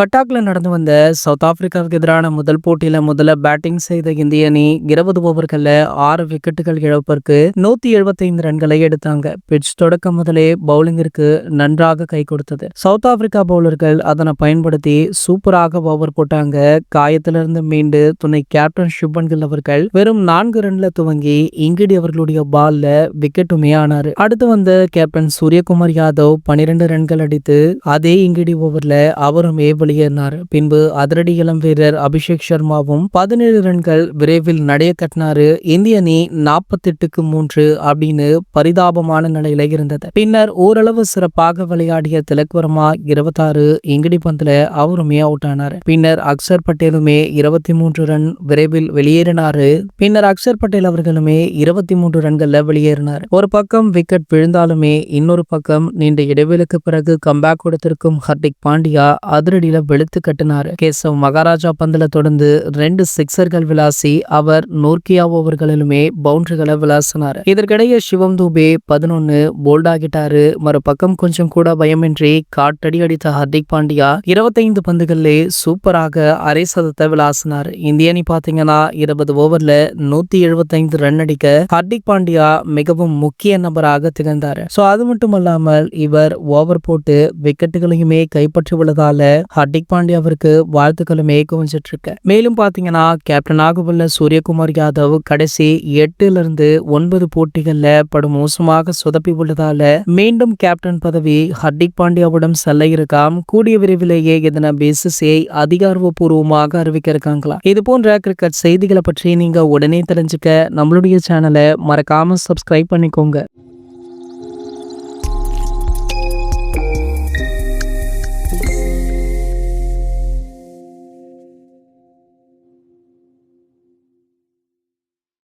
கட்டாக்ல நடந்து வந்த சவுத் ஆப்பிரிக்காவுக்கு எதிரான முதல் போட்டியில முதல்ல பேட்டிங் செய்த இந்திய அணி இருபது ஓவர்கள்ல ஆறு விக்கெட்டுகள் இழப்பிற்கு நூத்தி எழுபத்தைந்து ரன்களை எடுத்தாங்க. பிட்ச் தொடக்கம் முதலே பவுலிங்கிற்கு நன்றாக கை கொடுத்தது. சவுத் ஆப்பிரிக்கா பவுலர்கள் அதனை பயன்படுத்தி சூப்பராக ஓவர் போட்டாங்க. காயத்திலிருந்து மீண்டு துணை கேப்டன் சுப்பன் கில் அவர்கள் வெறும் நான்கு ரன்ல துவங்கி இங்கிடி அவர்களுடைய பால்ல விக்கெட்டுமே ஆனாரு. அடுத்து வந்த கேப்டன் சூரியகுமார் யாதவ் பனிரெண்டு ரன்கள் அடித்து அதே இங்கிடி ஓவர்ல அவருமே வெளியேறினார். பின்பு அதிரடி இளம் வீரர் அபிஷேக் சர்மாவும் பதினேழு ரன்கள் விரைவில் நடைய கட்டினாரு. இந்திய அணி நாற்பத்தெட்டுக்கு மூன்று அப்படின்னு பரிதாபமான நிலையில இருந்தது. பின்னர் ஓரளவு சிறப்பாக விளையாடிய திலக் வர்மா இருபத்தாறு இங்கிடி பந்தில் அவருமே அவுட் ஆனார். பின்னர் அக்சர் பட்டேலுமே இருபத்தி மூன்று ரன் விரைவில் வெளியேறினாரு. பின்னர் அக்சர் பட்டேல் அவர்களுமே இருபத்தி மூன்று ரன்கள்ல வெளியேறினார். ஒரு பக்கம் விக்கெட் விழுந்தாலுமே இன்னொரு பக்கம் நீண்ட இடைவெளிக்கு பிறகு கம்பேக் கொடுத்திருக்கும் ஹர்திக் பாண்டியா அதிரடி போட்டியில வெளுத்து கட்டினாரு. கேசவ் மகாராஜா பந்துல தொடர்ந்து ரெண்டு சிக்சர்கள் விளாசி அவர் நோர்கியா ஓவர்களிலுமே பவுண்டரிகளை விளாசினார். இதற்கிடையே சிவம் தூபே பதினொன்னு போல்ட் ஆகிட்டாரு. மறுபக்கம் கொஞ்சம் கூட பயமின்றி காட்டடி அடித்த ஹர்திக் பாண்டியா இருபத்தைந்து பந்துகளிலே சூப்பராக அரை சதத்தை விளாசினார். இந்திய அணி பாத்தீங்கன்னா இருபது ஓவர்ல நூத்தி எழுபத்தைந்து ரன் அடிக்க ஹர்திக் பாண்டியா மிகவும் முக்கிய நபராக திகழ்ந்தார். சோ அது மட்டும் அல்லாமல் இவர் ஓவர் போட்டு விக்கெட்டுகளையுமே கைப்பற்றி உள்ளதால ஹர்திக் பாண்டியாவிற்கு வாழ்த்துக்களுமே குவிஞ்சிட்டு இருக்கு மேலும் பாத்தீங்கன்னா கேப்டனாக உள்ள சூரியகுமார் யாதவ் கடைசி எட்டுல இருந்து ஒன்பது போட்டிகள்ல படும் மோசமாக சொதப்பி உள்ளதால மீண்டும் கேப்டன் பதவி ஹர்திக் பாண்டியாவிடம் செல்ல இருக்காம். கூடிய விரைவிலேயே இதனை பிசிசிஐ அதிகாரப்பூர்வமாக அறிவிக்க இருக்காங்களா இது போன்ற கிரிக்கெட் செய்திகளை பற்றி நீங்க உடனே தெரிஞ்சுக்க நம்மளுடைய சேனலை மறக்காம சப்ஸ்கிரைப் பண்ணிக்கோங்க.